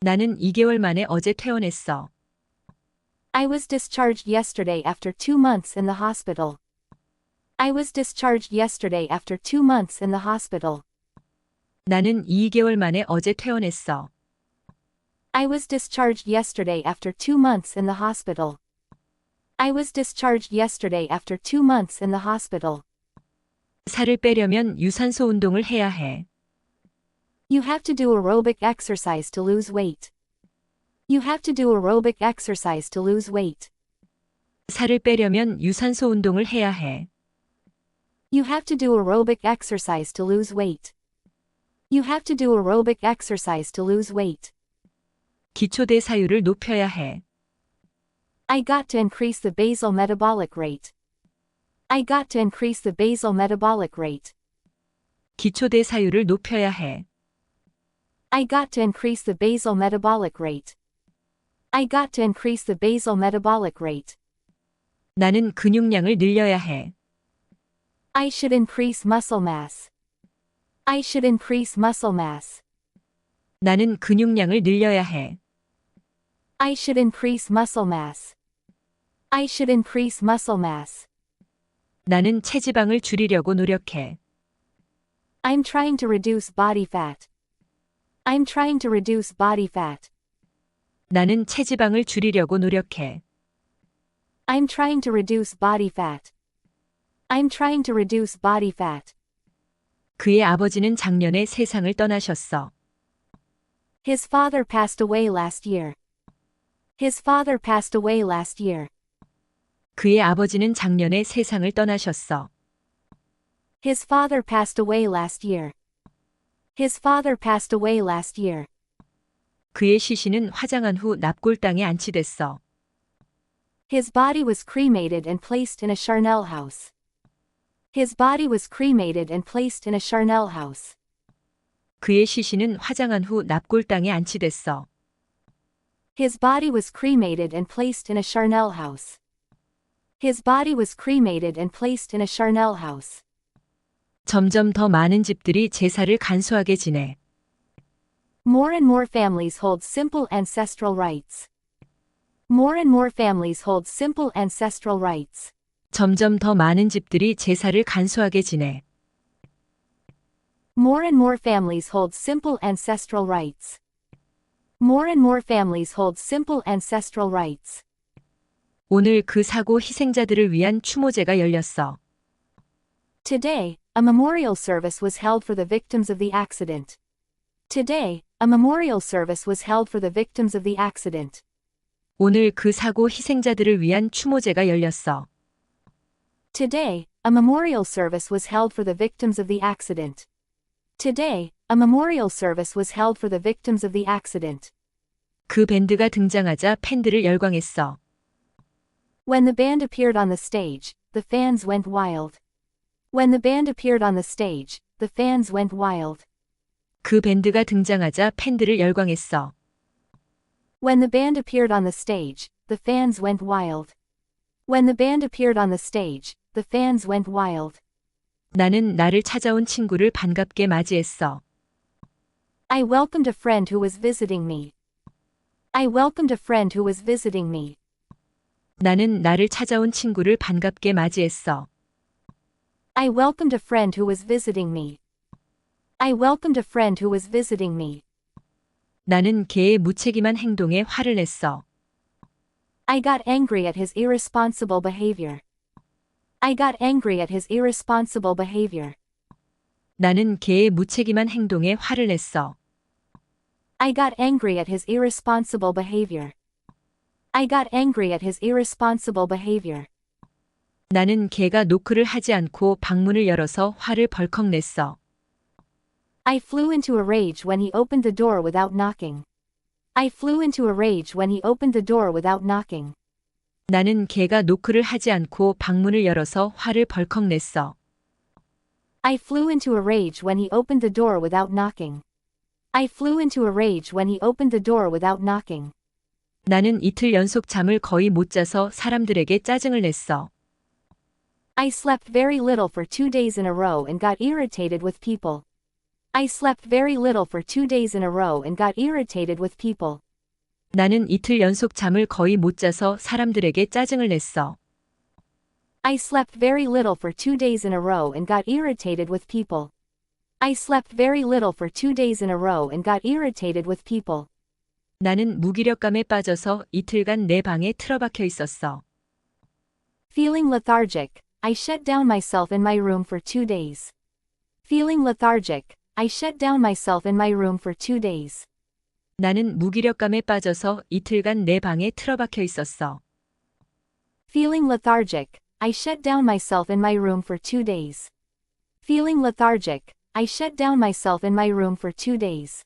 나는 2개월 만에 어제 퇴원했어. I was discharged yesterday after two months in the hospital. I was discharged yesterday after two months in the hospital. 나는 2개월 만에 어제 퇴원했어. I was discharged yesterday after two months in the hospital. I was discharged yesterday after two months in the hospital. 살을 빼려면 유산소 운동을 해야 해. You have to do aerobic exercise to lose weight. You have to do aerobic exercise to lose weight. 살을 빼려면 유산소 운동을 해야 해. You have to do aerobic exercise to lose weight. You have to do aerobic exercise to lose weight. 기초 대사율을 높여야 해. I got to increase the basal metabolic rate. I got to increase the basal metabolic rate. 기초 대사율을 높여야 해. I got to increase the basal metabolic rate. I got to increase the basal metabolic rate. 나는 근육량을 늘려야 해. I should increase muscle mass. I should increase muscle mass. 나는 근육량을 늘려야 해. I should increase muscle mass. I should increase muscle mass. 나는 체지방을 줄이려고 노력해. I'm trying to reduce body fat. I'm trying to reduce body fat. 나는 체지방을 줄이려고 노력해. I'm trying to reduce body fat. I'm trying to reduce body fat. 그의 아버지는 작년에 세상을 떠나셨어. His father passed away last year. His father passed away last year. 그의 아버지는 작년에 세상을 떠나셨어. His father passed away last year. His father passed away last year. 그의 시신은 화장한 후 납골당에 안치됐어. His body was cremated and placed in a charnel house. His body was cremated and placed in a charnel house. 그의 시신은 화장한 후 납골당에 안치됐어. His body was cremated and placed in a charnel house. His body was cremated and placed in a charnel house. 점점 더 많은 집들이 제사를 간소하게 지내. More and more families hold simple ancestral rites. More and more families hold simple ancestral rites. 점점 더 많은 집들이 제사를 간소하게 지내. More and more families hold simple ancestral rites. More and more families hold simple ancestral rites. 오늘 그 사고 희생자들을 위한 추모제가 열렸어. Today, a memorial service was held for the victims of the accident. Today, a memorial service was held for the victims of the accident. 오늘 그 사고 희생자들을 위한 추모제가 열렸어. Today, a memorial service was held for the victims of the accident. Today, a memorial service was held for the victims of the accident. 그 밴드가 등장하자 팬들을 열광했어. When the band appeared on the stage, the fans went wild. When the band appeared on the stage, the fans went wild. 그 밴드가 등장하자 팬들을 열광했어. When the band appeared on the stage, the fans went wild. When the band appeared on the stage, the fans went wild. 나는 나를 찾아온 친구를 반갑게 맞이했어. I welcomed a friend who was visiting me. I welcomed a friend who was visiting me. 나는 나를 찾아온 친구를 반갑게 맞이했어. I welcomed a friend who was visiting me. I welcomed a friend who was visiting me. 나는 걔의 무책임한 행동에 화를 냈어. I got angry at his irresponsible behavior. I got angry at his irresponsible behavior. 나는 걔의 무책임한 행동에 화를 냈어. I got angry at his irresponsible behavior. I got angry at his irresponsible behavior. 나는 걔가 노크를 하지 않고 방문을 열어서 화를 벌컥 냈어. I flew into a rage when he opened the door without knocking. I flew into a rage when he opened the door without knocking. 나는 걔가 노크를 하지 않고 방문을 열어서 화를 벌컥 냈어. I flew into a rage when he opened the door without knocking. I flew into a rage when he opened the door without knocking. 나는 이틀 연속 잠을 거의 못 자서 사람들에게 짜증을 냈어. I slept very little for two days in a row and got irritated with people. I slept very little for two days in a row and got irritated with people. 나는 이틀 연속 잠을 거의 못 자서 사람들에게 짜증을 냈어. I slept very little for two days in a row and got irritated with people. I slept very little for two days in a row and got irritated with people. 나는 무기력감에 빠져서 이틀간 내 방에 틀어박혀 있었어. Feeling lethargic, I shut down myself in my room for two days. Feeling lethargic, I shut down myself in my room for two days. 나는 무기력감에 빠져서 이틀간 내 방에 틀어박혀 있었어. Feeling lethargic, I shut down myself in my room for two days. Feeling lethargic, I shut down myself in my room for two days.